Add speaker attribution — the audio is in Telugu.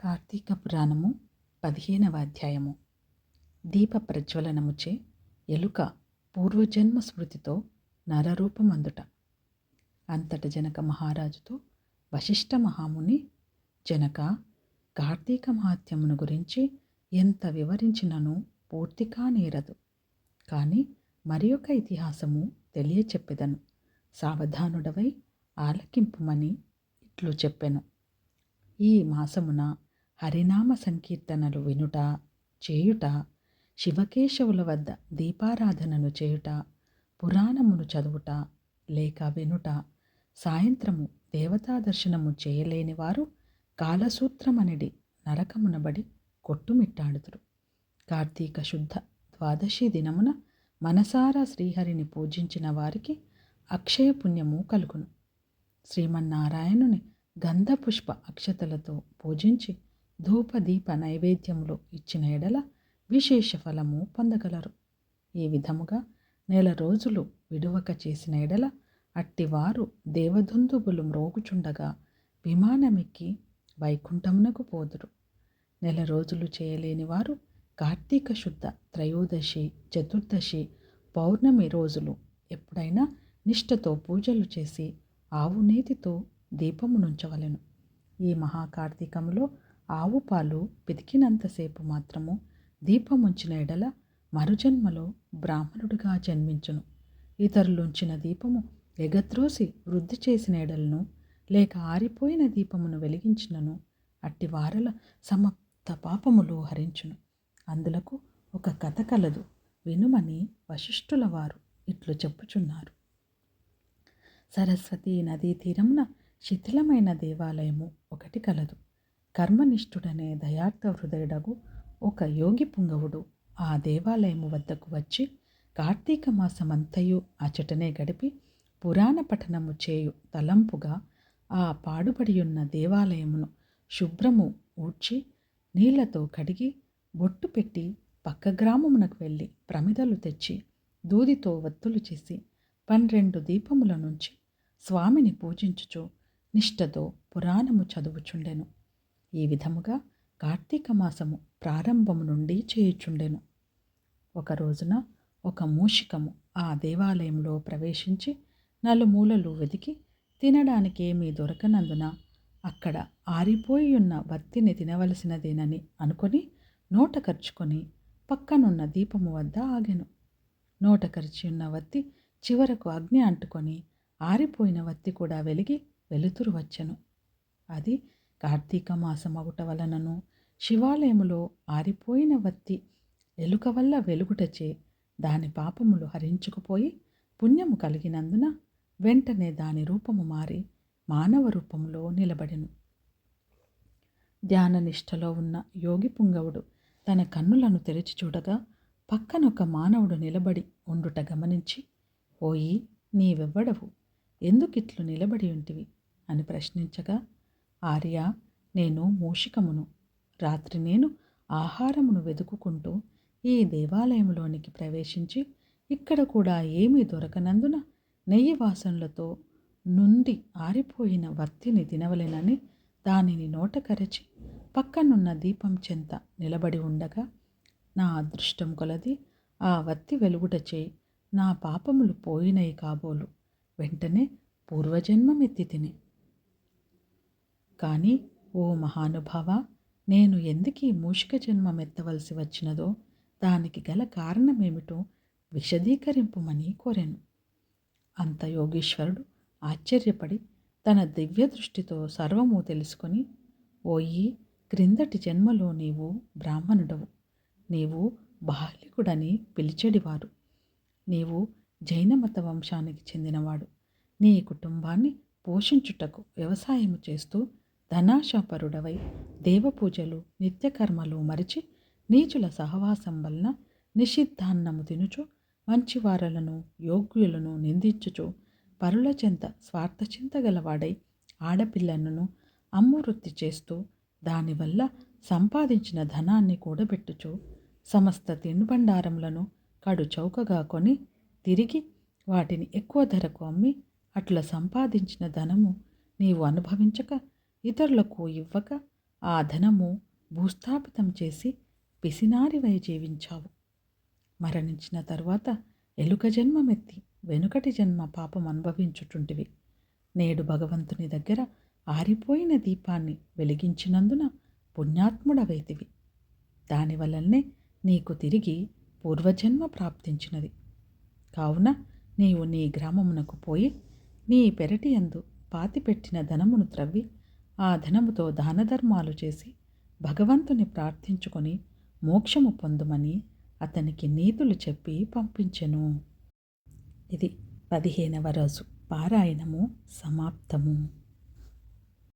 Speaker 1: కార్తీక పురాణము పదిహేనవ అధ్యాయము. దీప ప్రజ్వలనముచే ఎలుక పూర్వజన్మ స్మృతితో నరరూపమందుట. అంతట జనక మహారాజుతో వశిష్ఠ మహాముని జనక కార్తీక మహాత్యమును గురించి ఎంత వివరించినను పూర్తిగా నేరదు. కానీ మరి ఒక ఇతిహాసము తెలియచెప్పెదను. సావధానుడవై ఆలకింపుమని ఇట్లు చెప్పెను. ఈ మాసమున హరినామ సంకీర్తనలు వినుట చేయుట శివకేశవుల వద్ద దీపారాధనను చేయుట పురాణమును చదువుట లేక వినుట సాయంత్రము దేవతా దర్శనము చేయలేని వారు కాలసూత్రమనిడి నరకమునబడి కొట్టుమిట్టాడుతురు. కార్తీక శుద్ధ ద్వాదశి దినమున మనసారా శ్రీహరిని పూజించిన వారికి అక్షయ పుణ్యము కలుగును. శ్రీమన్నారాయణుని గంధపుష్ప అక్షతలతో పూజించి ధూపదీప నైవేద్యములు ఇచ్చిన ఎడల విశేష ఫలము పొందగలరు. ఈ విధముగా నెల రోజులు విడువక చేసిన ఎడల అట్టివారు దేవదుందుబులు మ్రోగుచుండగా విమానమెక్కి వైకుంఠమునకు పోదురు. నెల రోజులు చేయలేని వారు కార్తీక శుద్ధ త్రయోదశి చతుర్దశి పౌర్ణమి రోజులు ఎప్పుడైనా నిష్ఠతో పూజలు చేసి ఆవు నేతితో దీపమునుంచవలెను ఈ మహాకార్తీకములో ఆవు పాలు పితికినంతసేపు మాత్రము దీపముంచిన ఎడల మరుజన్మలో బ్రాహ్మణుడిగా జన్మించును. ఇతరులుంచిన దీపము ఎగత్రోసి వృద్ధి చేసిన ఎడలను లేక ఆరిపోయిన దీపమును వెలిగించినను అట్టి వారల సమప్త పాపములు హరించును. అందులకు ఒక కథ కలదు వినుమని వశిష్ఠుల వారు ఇట్లు చెప్పుచున్నారు. సరస్వతి నదీ తీరమున శిథిలమైన దేవాలయము ఒకటి కలదు. కర్మనిష్ఠుడనే దయార్థ హృదయుడగు ఒక యోగి పుంగవుడు ఆ దేవాలయము వద్దకు వచ్చి కార్తీక మాసమంతయు అచటనే గడిపి పురాణ పఠనము చేయు తలంపుగా ఆ పాడుబడియున్న దేవాలయమును శుభ్రము ఊడ్చి నీళ్ళతో కడిగి బొట్టు పెట్టి పక్క గ్రామమునకు వెళ్ళి ప్రమిదలు తెచ్చి దూదితో వత్తులు చేసి పన్నెండు దీపముల నుంచి స్వామిని పూజించుచు నిష్ఠతో పురాణము చదువుచుండెను. ఈ విధముగా కార్తీక మాసము ప్రారంభము నుండి చేయుచుండెను. ఒక రోజున ఒక మూషికము ఆ దేవాలయంలో ప్రవేశించి నలుమూలలు వెతికి తినడానికి ఏమీ దొరకనందున అక్కడ ఆరిపోయి ఉన్న వత్తిని తినవలసినదేనని అనుకొని నోట ఖర్చుకొని పక్కనున్న దీపము వద్ద ఆగెను. నోట ఖర్చి ఉన్న వత్తి చివరకు అగ్ని అంటుకొని ఆరిపోయిన వత్తి కూడా వెలిగి వెలుతురు వచ్చెను. అది కార్తీక మాసమగుట వలనను శివాలయములో ఆరిపోయిన వత్తి ఎలుక వల్ల వెలుగుటచే దాని పాపములు హరించుకుపోయి పుణ్యము కలిగినందున వెంటనే దాని రూపము మారి మానవ రూపంలో నిలబడెను. ధ్యాననిష్టలో ఉన్న యోగి పుంగవుడు తన కన్నులను తెరిచి చూడగా పక్కనొక మానవుడు నిలబడి ఉండుట గమనించి ఓయి నీవెవ్వడవు? ఎందుకిట్లు నిలబడి ఉంటివి? అని ప్రశ్నించగా ఆర్య నేను మూషికమును. రాత్రి నేను ఆహారమును వెతుకుకుంటూ ఈ దేవాలయంలోనికి ప్రవేశించి ఇక్కడ కూడా ఏమీ దొరకనందున నెయ్యి వాసనలతో నుండి ఆరిపోయిన వత్తిని తినవలెనని దానిని నోట కరచి పక్కనున్న దీపం చెంత నిలబడి ఉండగా నా అదృష్టం కొలది ఆ వత్తి వెలుగుటచే నా పాపములు పోయినయి కాబోలు. వెంటనే పూర్వజన్మమెత్తి తిని కానీ ఓ మహానుభావ నేను ఎందుకీ మూషిక జన్మమెత్తవలసి వచ్చినదో దానికి గల కారణమేమిటో విశదీకరింపుమని కోరాను. అంత యోగీశ్వరుడు ఆశ్చర్యపడి తన దివ్య దృష్టితో సర్వము తెలుసుకొని ఓయి క్రిందటి జన్మలో నీవు బ్రాహ్మణుడవు. నీవు బాలికుడని పిలిచెడివారు. నీవు జైనమత వంశానికి చెందినవాడు. నీ కుటుంబాన్ని పోషించుటకు వ్యవసాయము చేస్తూ ధనాశాపరుడవై దేవపూజలు నిత్యకర్మలు మరిచి నీచుల సహవాసం వలన నిషిద్ధాన్నము తినుచు మంచివారలను యోగ్యులను నిందించుచు పరుల చెంత స్వార్థచింత గలవాడై ఆడపిల్లలను అమ్మువృత్తి చేస్తూ దానివల్ల సంపాదించిన ధనాన్ని కూడబెట్టుచు సమస్త తినుబండారములను కడు చౌకగా కొని తిరిగి వాటిని ఎక్కువ ధరకు అమ్మి అట్లా సంపాదించిన ధనము నీవు అనుభవించక ఇతరులకు ఇవ్వక ఆ ధనము భూస్థాపితం చేసి పిసినారివై జీవించావు. మరణించిన తరువాత ఎలుక జన్మమెత్తి వెనుకటి జన్మ పాపం అనుభవించుచుంటివి. నేడు భగవంతుని దగ్గర ఆరిపోయిన దీపాన్ని వెలిగించినందున పుణ్యాత్ముడవైతివి. దానివల్లనే నీకు తిరిగి పూర్వజన్మ ప్రాప్తించినది. కావున నీవు నీ గ్రామమునకు పోయి నీ పెరటి అందు పాతిపెట్టిన ధనమును త్రవ్వి ఆ ధనముతో దానధర్మాలు చేసి భగవంతుని ప్రార్థించుకొని మోక్షము పొందుమని అతనికి నీతులు చెప్పి పంపించెను. ఇది పదిహేనవ రోజు పారాయణము సమాప్తము.